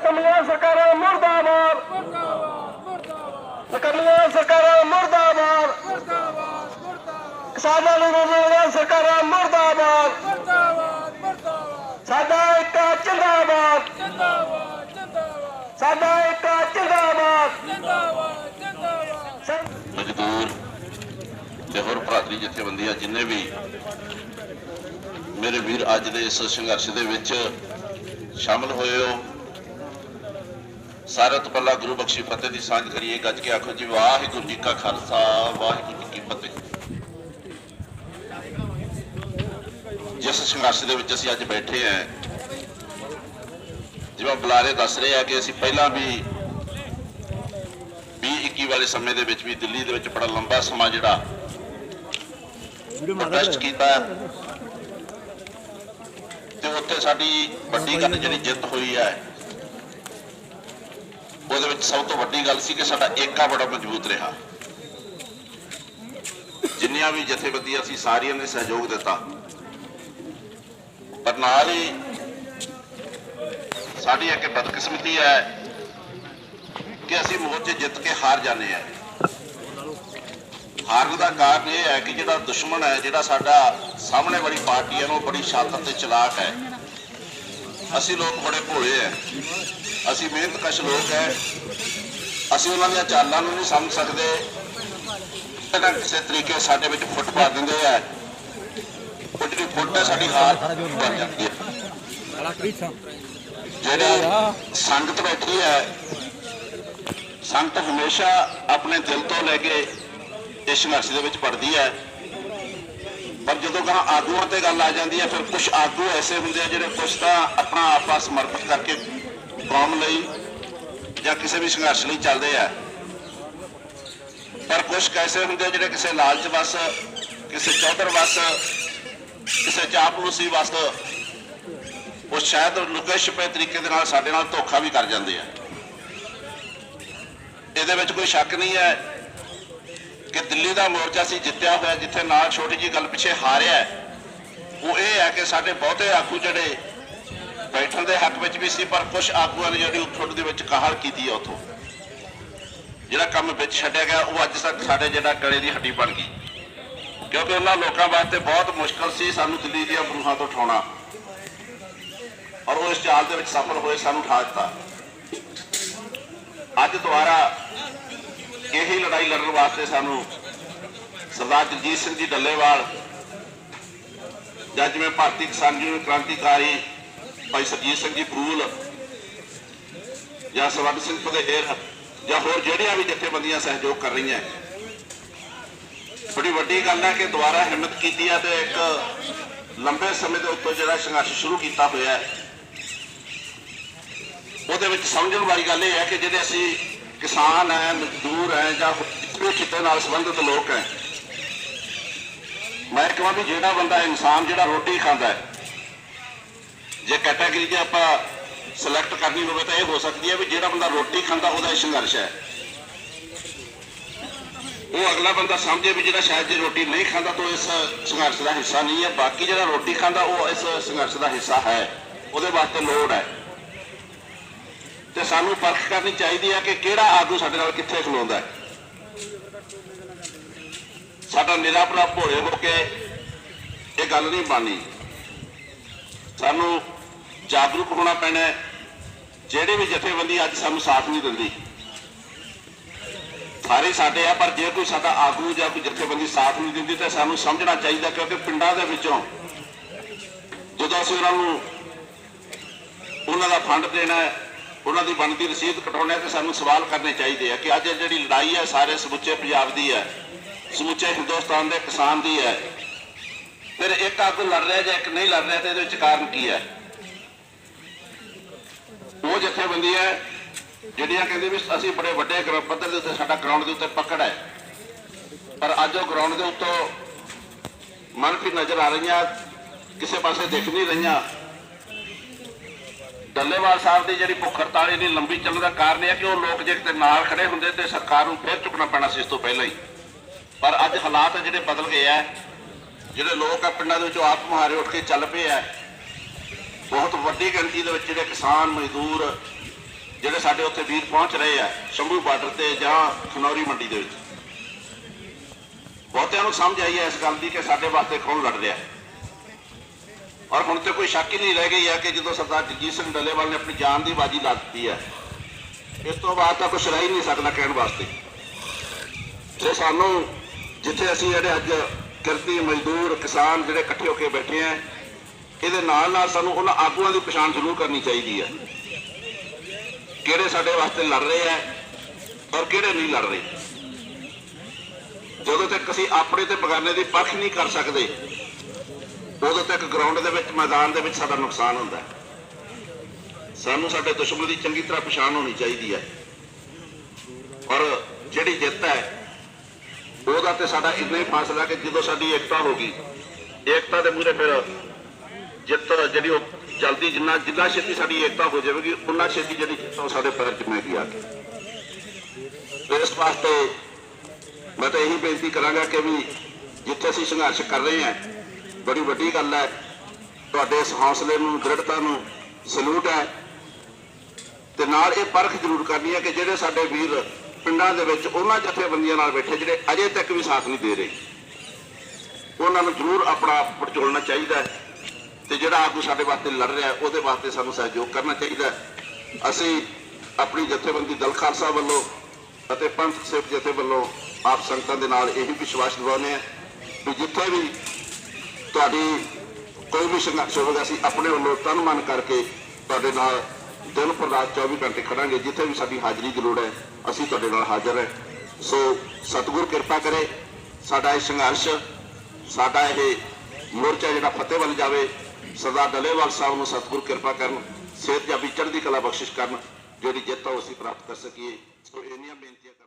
ਸਰਕਾਰਾਂ ਮੁਰਦਾਬਾਦ। ਮੁਰਦਾਬਾਦ ਮੁਰਦਾਬਾਦ ਕਮਲੀਆਂ ਸਰਕਾਰਾਂ ਮੁਰਦਾਬਾਦ। ਮੁਰਦਾਬਾਦ ਮੁਰਦਾਬਾਦ। ਕਿਸਾਨਾਂ ਨੂੰ ਰੋਜ਼ਗਾਰ ਸਰਕਾਰਾਂ ਮੁਰਦਾਬਾਦ। ਮੁਰਦਾਬਾਦ ਮੁਰਦਾਬਾਦ। ਸਾਡਾ ਇੱਕ ਜਿੰਦਾਬਾਦ। ਜਿੰਦਾਬਾਦ ਜਿੰਦਾਬਾਦ। ਸਾਡਾ ਇੱਕ ਜਿੰਦਾਬਾਦ। ਜਿੰਦਾਬਾਦ ਜਿੰਦਾਬਾਦ। ਸਰ- ਮਜ਼ਦੂਰ ਤੇ ਹੋਰ ਭਰਾਤਰੀ ਜਥੇਬੰਦੀਆਂ ਜਿੰਨੇ ਵੀ ਮੇਰੇ ਵੀਰ ਅੱਜ ਦੇ ਇਸ ਸੰਘਰਸ਼ ਦੇ ਵਿੱਚ ਸ਼ਾਮਲ ਹੋਏ ਹੋ ਸਾਰਿਆਂ ਤੋਂ ਪਹਿਲਾਂ ਗੁਰੂ ਬਖਸ਼ੀ ਫਤਿਹ ਦੀ ਸਾਂਝ ਕਰੀਏ। ਗੱਜ ਕੇ ਆਖੋ ਜੀ ਵਾਹਿਗੁਰੂ ਜੀ ਕਾ ਖਾਲਸਾ ਵਾਹਿਗੁਰੂ ਜੀ ਕੀ ਫਤਿਹ। ਜਿਸ ਸੰਘਰਸ਼ ਦੇ ਵਿੱਚ ਅਸੀਂ ਅੱਜ ਬੈਠੇ ਹਾਂ ਜਿਵੇਂ ਬੁਲਾਰੇ ਦੱਸ ਰਹੇ ਆ ਕਿ ਅਸੀਂ ਪਹਿਲਾਂ ਵੀ 2021 ਵਾਲੇ ਸਮੇਂ ਦੇ ਵਿੱਚ ਵੀ ਦਿੱਲੀ ਦੇ ਵਿੱਚ ਬੜਾ ਲੰਬਾ ਸਮਾਂ ਜਿਹੜਾ ਪ੍ਰੋਟੈਸਟ ਕੀਤਾ ਤੇ ਉੱਥੇ ਸਾਡੀ ਵੱਡੀ ਗੱਲ ਜਿਹੜੀ ਜਿੱਤ ਹੋਈ ਹੈ ਉਹਦੇ ਵਿੱਚ ਸਭ ਤੋਂ ਵੱਡੀ ਗੱਲ ਸੀ ਕਿ ਸਾਡਾ ਏਕਾ ਬੜਾ ਮਜ਼ਬੂਤ ਰਿਹਾ। ਜਿੰਨੀਆਂ ਵੀ ਜਥੇਬੰਦੀਆਂ ਸੀ ਸਾਰੀਆਂ ਨੇ ਸਹਿਯੋਗ ਦਿੱਤਾ, ਪਰ ਨਾਲ ਹੀ ਸਾਡੀ ਇੱਕ ਬਦਕਿਸਮਤੀ ਹੈ ਕਿ ਅਸੀਂ ਮੋਰਚੇ ਜਿੱਤ ਕੇ ਹਾਰ ਜਾਂਦੇ ਆ ਹਾਰਨ ਦਾ ਕਾਰਨ ਇਹ ਹੈ ਕਿ ਜਿਹੜਾ ਦੁਸ਼ਮਣ ਹੈ, ਜਿਹੜਾ ਸਾਡਾ ਸਾਹਮਣੇ ਵਾਲੀ ਪਾਰਟੀ ਹੈ ਉਹ ਬੜੀ ਸ਼ਾਤਰ ਤੇ ਚਲਾਕ ਹੈ। ਅਸੀਂ ਲੋਕ ਬੜੇ ਭੋਲੇ ਹੈ। ਅਸੀਂ ਮਿਹਨਤਕਸ਼ ਲੋਕ ਹੈ। ਅਸੀਂ ਉਹਨਾਂ ਦੀਆਂ ਚਾਲਾਂ ਨੂੰ ਨਹੀਂ ਸਮਝ ਸਕਦੇ। ਇਹਨਾਂ ਕਿਸੇ ਤਰੀਕੇ ਸਾਡੇ ਵਿੱਚ ਫੁੱਟ ਪਾ ਦਿੰਦੇ ਆ। ਉਹ ਜਿਹੜੀ ਫੁੱਟ ਹੈ, ਸਾਡੀ ਹਾਰ ਬਣ ਜਾਂਦੀ ਹੈ। ਜਿਹੜੀ ਸੰਗਤ ਬੈਠੀ ਹੈ, ਸੰਗਤ ਹਮੇਸ਼ਾ ਆਪਣੇ ਦਿਲ ਤੋਂ ਲੈ ਕੇ ਇਸ ਸੰਘਰਸ਼ ਦੇ ਵਿੱਚ ਪੜਦੀ ਹੈ। ਪਰ ਜਦੋਂ ਕਹਾਂ ਆਗੂਆਂ ਤੇ ਗੱਲ ਆ ਜਾਂਦੀ ਹੈ, ਫਿਰ ਕੁਝ ਆਗੂ ਐਸੇ ਹੁੰਦੇ ਆ ਜਿਹੜੇ ਕੁਝ ਤਾਂ ਆਪਣਾ ਆਪਾ ਸਮਰਪਿਤ ਕਰਕੇ ਕੌਮ ਲਈ ਜਾਂ ਕਿਸੇ ਵੀ ਸੰਘਰਸ਼ ਲਈ ਚੱਲਦੇ ਆ। ਪਰ ਕੁਝ ਕੈਸੇ ਹੁੰਦੇ ਜਿਹੜੇ ਕਿਸੇ ਲਾਲਚ ਵਸ, ਕਿਸੇ ਚੌਧਰ ਵਸ, ਕਿਸੇ ਚਾਪਲੂਸੀ ਵਸ, ਉਹ ਸ਼ਾਇਦ ਲੁਕੇ ਛਿਪੇ ਤਰੀਕੇ ਦੇ ਨਾਲ ਸਾਡੇ ਨਾਲ ਧੋਖਾ ਵੀ ਕਰ ਜਾਂਦੇ ਆ। ਇਹਦੇ ਵਿੱਚ ਕੋਈ ਸ਼ੱਕ ਨਹੀਂ ਹੈ ਕਿ ਦਿੱਲੀ ਦਾ ਮੋਰਚਾ ਸੀ ਜਿੱਤਿਆ ਹੋਇਆ, ਜਿੱਥੇ ਨਾਲ ਛੋਟੀ ਜੀ ਗੱਲ ਪਿੱਛੇ ਹਾਰਿਆ, ਉਹ ਇਹ ਹੈ ਕਿ ਸਾਡੇ ਬਹੁਤੇ ਆਗੂ ਜਿਹੜੇ ਬੈਠਣ ਦੇ ਹੱਕ ਵਿੱਚ ਵੀ ਸੀ, ਪਰ ਕੁਝ ਆਗੂਆਂ ਨੇ ਜਿਹੜੀ ਉੱਠ ਦੇ ਵਿੱਚ ਕਾਹਲ ਕੀਤੀ ਹੈ ਉਥੋਂ। ਜਿਹੜਾ ਕੰਮ ਵਿੱਚ ਛੱਡਿਆ ਗਿਆ, ਉਹ ਅੱਜ ਤੱਕ ਸਾਡੇ ਜਿਹੜਾ ਗਲੇ ਦੀ ਹੱਡੀ ਬਣ ਗਈ। ਕਿਉਂਕਿ ਉਹਨਾਂ ਲੋਕਾਂ ਵਾਸਤੇ ਬਹੁਤ ਮੁਸ਼ਕਲ ਸੀ ਸਾਨੂੰ ਦਿੱਲੀ ਦੀਆਂ ਬਰੂਹਾਂ ਤੋਂ ਉਠਾਉਣਾ। ਔਰ ਉਹ ਇਸ ਚਾਲ ਦੇ ਵਿੱਚ ਸਫਲ ਹੋਏ, ਸਾਨੂੰ ਉਠਾ ਦਿੱਤਾ। ਅੱਜ ਦੁਬਾਰਾ ਇਹੀ ਲੜਾਈ ਲੜਨ ਵਾਸਤੇ ਸਾਨੂੰ ਸਰਦਾਰ ਜਗਜੀਤ ਸਿੰਘ ਜੀ ਡੱਲੇਵਾਲ ਜਾਂ ਜਿਵੇਂ ਭਾਰਤੀ ਕਿਸਾਨ ਯੂਨੀਅਨ ਕ੍ਰਾਂਤੀਕਾਰੀ ਭਾਈ ਸਰਜੀਤ ਸਿੰਘ ਜੀ ਬਰੂਲ ਜਾਂ ਸਵਰਨ ਸਿੰਘ ਪਦੇਰ ਜਾਂ ਹੋਰ ਜਿਹੜੀਆਂ ਵੀ ਜਥੇਬੰਦੀਆਂ ਸਹਿਯੋਗ ਕਰ ਰਹੀਆਂ ਬੜੀ ਵੱਡੀ ਗੱਲ ਹੈ ਕਿ ਦੁਬਾਰਾ ਹਿੰਮਤ ਕੀਤੀ ਹੈ ਤੇ ਇੱਕ ਲੰਬੇ ਸਮੇਂ ਦੇ ਉੱਤੇ ਜਿਹੜਾ ਸੰਘਰਸ਼ ਸ਼ੁਰੂ ਕੀਤਾ ਹੋਇਆ ਹੈ। ਉਹਦੇ ਵਿੱਚ ਸਮਝਣ ਵਾਲੀ ਗੱਲ ਇਹ ਹੈ ਕਿ ਜਿਹੜੇ ਅਸੀਂ ਕਿਸਾਨ ਹੈ, ਮਜ਼ਦੂਰ ਹੈ ਜਾਂ ਕਿਸੇ ਖਿੱਤੇ ਨਾਲ ਸੰਬੰਧਿਤ ਲੋਕ ਹੈ, ਮੈਂ ਕਹਾਂ ਵੀ ਜਿਹੜਾ ਬੰਦਾ ਇਨਸਾਨ ਜਿਹੜਾ ਰੋਟੀ ਖਾਂਦਾ ਹੈ ਜੇ ਕੈਟਾਗਰੀ 'ਚ ਆਪਾਂ ਸਿਲੈਕਟ ਕਰਨੀ ਹੋਵੇ ਤਾਂ ਇਹ ਹੋ ਸਕਦੀ ਹੈ ਵੀ ਜਿਹੜਾ ਬੰਦਾ ਰੋਟੀ ਖਾਂਦਾ ਉਹਦਾ ਇਹ ਸੰਘਰਸ਼ ਹੈ। ਉਹ ਅਗਲਾ ਬੰਦਾ ਸਮਝੇ ਵੀ ਜਿਹੜਾ ਸ਼ਾਇਦ ਜੇ ਰੋਟੀ ਨਹੀਂ ਖਾਂਦਾ ਤਾਂ ਉਹ ਇਸ ਸੰਘਰਸ਼ ਦਾ ਹਿੱਸਾ ਨਹੀਂ ਹੈ। ਬਾਕੀ ਜਿਹੜਾ ਰੋਟੀ ਖਾਂਦਾ ਉਹ ਇਸ ਸੰਘਰਸ਼ ਦਾ ਹਿੱਸਾ ਹੈ। ਉਹਦੇ ਵਾਸਤੇ ਲੋੜ ਹੈ। ਤੇ ਸਾਨੂੰ ਪਰਖ ਕਰਨੀ ਚਾਹੀਦੀ ਹੈ ਕਿ ਕਿਹੜਾ ਆਗੂ ਸਾਡੇ ਨਾਲ ਕਿੱਥੇ ਖਲੋਂਦਾ ਹੈ। ਸਾਡਾ ਨਿਰਾਪਰਾ ਭੋਲੇ ਹੋ ਕੇ ਇਹ ਗੱਲ ਨਹੀਂ ਬਾਨੀ ਸਾਨੂੰ ਜਾਗਰੂਕ ਹੋਣਾ ਪੈਣਾ ਹੈ। ਜਿਹੜੇ ਵੀ ਜਥੇਬੰਦੀ ਅੱਜ ਸਾਨੂੰ ਸਾਥ ਨਹੀਂ ਦਿੰਦੀ। ਸਾਰੇ ਸਾਡੇ ਆ, ਪਰ ਜੇ ਕੋਈ ਸਾਡਾ ਆਗੂ ਜਾਂ ਕੋਈ ਜਥੇਬੰਦੀ ਸਾਥ ਨਹੀਂ ਦਿੰਦੀ ਤਾਂ ਸਾਨੂੰ ਸਮਝਣਾ ਚਾਹੀਦਾ, ਕਿਉਂਕਿ ਪਿੰਡਾਂ ਦੇ ਵਿੱਚੋਂ ਜਦੋਂ ਅਸੀਂ ਉਹਨਾਂ ਨੂੰ ਉਹਨਾਂ ਦਾ ਫੰਡ ਦੇਣਾ ਹੈ, ਉਹਨਾਂ ਦੀ ਬਣਦੀ ਰਸੀਦ ਕਟਾਉਣਾ ਹੈ, ਤੇ ਸਾਨੂੰ ਸਵਾਲ ਕਰਨੇ ਚਾਹੀਦੇ ਆ ਕਿ ਅੱਜ ਇਹ ਜਿਹੜੀ ਲੜਾਈ ਹੈ, ਸਾਰੇ ਸਮੁੱਚੇ ਪੰਜਾਬ ਦੀ ਹੈ, ਸਮੁੱਚੇ ਹਿੰਦੁਸਤਾਨ ਦੇ ਕਿਸਾਨ ਦੀ ਹੈ। ਫਿਰ ਇੱਕ ਆਗੂ ਲੜ ਰਿਹਾ ਜਾਂ ਇੱਕ ਨਹੀਂ ਲੜ ਰਿਹਾ, ਤੇ ਇਹਦੇ ਵਿੱਚ ਕਾਰਨ ਕੀ ਹੈ? ਉਹ ਜਥੇਬੰਦੀਆਂ ਜਿਹੜੀਆਂ ਕਹਿੰਦੇ ਵੀ ਅਸੀਂ ਬੜੇ ਵੱਡੇ ਪੱਧਰ ਦੇ ਉੱਤੇ ਸਾਡਾ ਗਰਾਊਂਡ ਦੇ ਉੱਤੇ ਪਕੜ ਹੈ। ਪਰ ਅੱਜ ਉਹ ਗਰਾਊਂਡ ਦੇ ਉੱਤੋਂ ਮਨਫੀ ਨਜ਼ਰ ਆ ਰਹੀਆਂ, ਕਿਸੇ ਪਾਸੇ ਦਿਖ ਨਹੀਂ ਰਹੀਆਂ। ਡੱਲੇਵਾਲ ਸਾਹਿਬ ਦੀ ਜਿਹੜੀ ਭੁੱਖ ਹੜਤਾਲ ਇੰਨੀ ਲੰਬੀ ਚੱਲਣ ਦਾ ਕਾਰਨ ਇਹ ਹੈ ਕਿ ਉਹ ਲੋਕ ਜੇ ਕਿਤੇ ਨਾਲ ਖੜੇ ਹੁੰਦੇ ਤੇ ਸਰਕਾਰ ਨੂੰ ਫੇਰ ਚੁੱਕਣਾ ਪੈਣਾ ਸੀ ਇਸ ਤੋਂ ਪਹਿਲਾਂ ਹੀ। ਪਰ ਅੱਜ ਹਾਲਾਤ ਜਿਹੜੇ ਬਦਲ ਗਏ ਆ ਜਿਹੜੇ ਲੋਕ ਆ ਪਿੰਡਾਂ ਦੇ ਵਿੱਚੋਂ ਆਪ ਮੁਹਾਰੇ ਉੱਠ ਕੇ ਚੱਲ ਪਏ ਆ ਬਹੁਤ ਵੱਡੀ ਗਿਣਤੀ ਦੇ ਵਿੱਚ ਜਿਹੜੇ ਕਿਸਾਨ, ਮਜ਼ਦੂਰ ਜਿਹੜੇ ਸਾਡੇ ਉੱਥੇ ਵੀਰ ਪਹੁੰਚ ਰਹੇ ਆ, ਸ਼ੰਭੂ ਬਾਰਡਰ ਤੇ ਜਾਂ ਖਨੌਰੀ ਮੰਡੀ ਦੇ ਵਿੱਚ। ਬਹੁਤਿਆਂ ਨੂੰ ਸਮਝ ਆਈ ਹੈ ਇਸ ਗੱਲ ਦੀ ਕਿ ਸਾਡੇ ਵਾਸਤੇ ਕੌਣ ਲੜ ਰਿਹਾ। ਔਰ ਹੁਣ ਤੇ ਕੋਈ ਸ਼ੱਕ ਹੀ ਨਹੀਂ ਰਹਿ ਗਈ ਹੈ ਕਿ ਜਦੋਂ ਸਰਦਾਰ ਜਗਜੀਤ ਸਿੰਘ ਡੱਲੇਵਾਲ ਨੇ ਆਪਣੀ ਜਾਨ ਦੀ ਬਾਜੀ ਲਾ ਦਿੱਤੀ ਹੈ, ਇਸ ਤੋਂ ਬਾਅਦ ਤਾਂ ਕੁਝ ਰਹਿ ਹੀ ਨਹੀਂ ਸਕਦਾ ਕਹਿਣ ਵਾਸਤੇ। ਤੇ ਸਾਨੂੰ ਜਿੱਥੇ ਅਸੀਂ ਜਿਹੜੇ ਅੱਜ ਕਿਰਤੀ, ਮਜ਼ਦੂਰ, ਕਿਸਾਨ ਜਿਹੜੇ ਇਕੱਠੇ ਹੋ ਕੇ ਬੈਠੇ ਆ ਇਹਦੇ ਨਾਲ ਨਾਲ ਸਾਨੂੰ ਉਹਨਾਂ ਆਗੂਆਂ ਦੀ ਪਛਾਣ ਜ਼ਰੂਰ ਕਰਨੀ ਚਾਹੀਦੀ ਹੈ। ਕਿਹੜੇ ਸਾਡੇ ਵਾਸਤੇ ਲੜ ਰਹੇ ਆ ਔਰ ਕਿਹੜੇ ਨਹੀਂ ਲੜ ਰਹੇ। ਜਦੋਂ ਤੱਕ ਅਸੀਂ ਆਪਣੇ ਤੇ ਬਗਾਨੇ ਦੀ ਪਰਖ ਨਹੀਂ ਕਰ ਸਕਦੇ, ਉਦੋਂ ਤੱਕ ਗਰਾਊਂਡ ਦੇ ਵਿੱਚ, ਮੈਦਾਨ ਦੇ ਵਿੱਚ ਸਾਡਾ ਨੁਕਸਾਨ ਹੁੰਦਾ ਹੈ। ਸਾਨੂੰ ਸਾਡੇ ਦੁਸ਼ਮਣ ਦੀ ਚੰਗੀ ਤਰ੍ਹਾਂ ਪਛਾਣ ਹੋਣੀ ਚਾਹੀਦੀ ਹੈ। ਔਰ ਜਿਹੜੀ ਜਿੱਤ ਹੈ, ਉਹਦਾ ਤੇ ਸਾਡਾ ਇੰਨਾ ਹੀ ਫਾਸਲਾ ਕਿ ਜਦੋਂ ਸਾਡੀ ਏਕਤਾ ਹੋ ਗਈ, ਏਕਤਾ ਦੇ ਮੂਹਰੇ ਫਿਰ ਜਿੱਤ ਜਿਹੜੀ ਉਹ ਜਲਦੀ ਜਿੰਨਾ ਜਿੰਨਾ ਛੇਤੀ ਸਾਡੀ ਏਕਤਾ ਹੋ ਜਾਵੇਗੀ, ਉਨਾ ਛੇਤੀ ਜਿਹੜੀ ਜਿੱਤ ਉਹ ਸਾਡੇ ਪੈਰ ਜਮੇਗੀ ਆ। ਕੇ ਇਸ ਵਾਸਤੇ ਮੈਂ ਤਾਂ ਇਹੀ ਬੇਨਤੀ ਕਰਾਂਗਾ ਕਿ ਵੀ ਜਿੱਥੇ ਅਸੀਂ ਸੰਘਰਸ਼ ਕਰ ਰਹੇ ਹਾਂ, ਬੜੀ ਵੱਡੀ ਗੱਲ ਹੈ, ਤੁਹਾਡੇ ਇਸ ਹੌਸਲੇ ਨੂੰ, ਦ੍ਰਿੜਤਾ ਨੂੰ ਸਲੂਟ ਹੈ। ਤੇ ਨਾਲ ਇਹ ਪਰਖ ਜ਼ਰੂਰ ਕਰਨੀ ਹੈ ਕਿ ਜਿਹੜੇ ਸਾਡੇ ਵੀਰ ਪਿੰਡਾਂ ਦੇ ਵਿੱਚ ਉਹਨਾਂ ਜਥੇਬੰਦੀਆਂ ਨਾਲ ਬੈਠੇ, ਜਿਹੜੇ ਅਜੇ ਤੱਕ ਵੀ ਸਾਥ ਨਹੀਂ ਦੇ ਰਹੇ, ਉਹਨਾਂ ਨੂੰ ਜ਼ਰੂਰ ਆਪਣਾ ਪੜਚੋਲਣਾ ਚਾਹੀਦਾ ਹੈ। ਤੇ ਜਿਹੜਾ ਆਗੂ ਸਾਡੇ ਵਾਸਤੇ ਲੜ ਰਿਹਾ ਉਹਦੇ ਵਾਸਤੇ ਸਾਨੂੰ ਸਹਿਯੋਗ ਕਰਨਾ ਚਾਹੀਦਾ ਅਸੀਂ ਆਪਣੀ ਜਥੇਬੰਦੀ ਦਲ ਖਾਲਸਾ ਵੱਲੋਂ ਅਤੇ ਪੰਥ ਸਿੱਖ ਜਥੇ ਵੱਲੋਂ ਆਪ ਸੰਗਤਾਂ ਦੇ ਨਾਲ ਇਹੀ ਵਿਸ਼ਵਾਸ ਦਿਵਾਉਂਦੇ ਹਾਂ ਕਿ ਜਿੱਥੇ ਵੀ ਤੁਹਾਡੀ ਕੋਈ ਵੀ ਸੰਘਰਸ਼ ਹੋਵੇਗਾ, ਅਸੀਂ ਆਪਣੇ ਵੱਲੋਂ ਤਨ ਮਨ ਕਰਕੇ ਤੁਹਾਡੇ ਨਾਲ ਦਿਨ ਪਰ ਰਾਤ 24 ਘੰਟੇ ਖੜਾਂਗੇ, ਜਿੱਥੇ ਵੀ ਸਾਡੀ ਹਾਜ਼ਰੀ ਦੀ ਲੋੜ ਹੈ, ਅਸੀਂ ਤੁਹਾਡੇ ਨਾਲ ਹਾਜ਼ਰ ਹੈ। ਸੋ ਸਤਿਗੁਰ ਕਿਰਪਾ ਕਰੇ, ਸਾਡਾ ਇਹ ਸੰਘਰਸ਼, ਸਾਡਾ ਇਹ ਮੋਰਚਾ ਜਿਹੜਾ ਫਤਿਹ ਵੱਲ ਜਾਵੇ ਸਰਦਾਰ ਡਲੇਵਾਲ ਸਾਹਿਬ ਨੂੰ ਸਤਿਗੁਰ ਕਿਰਪਾ ਕਰਨ, ਸਿਹਤ ਜਾਬੀ ਚੜ੍ਹਦੀ ਕਲਾ ਬਖਸ਼ਿਸ਼ ਕਰਨ, ਜਿਹੜੀ ਜਿੱਤ ਆ ਉਹ ਅਸੀਂ ਪ੍ਰਾਪਤ ਕਰ ਸਕੀਏ। ਸੋ ਇੰਨੀਆਂ ਬੇਨਤੀਆਂ ਕਰ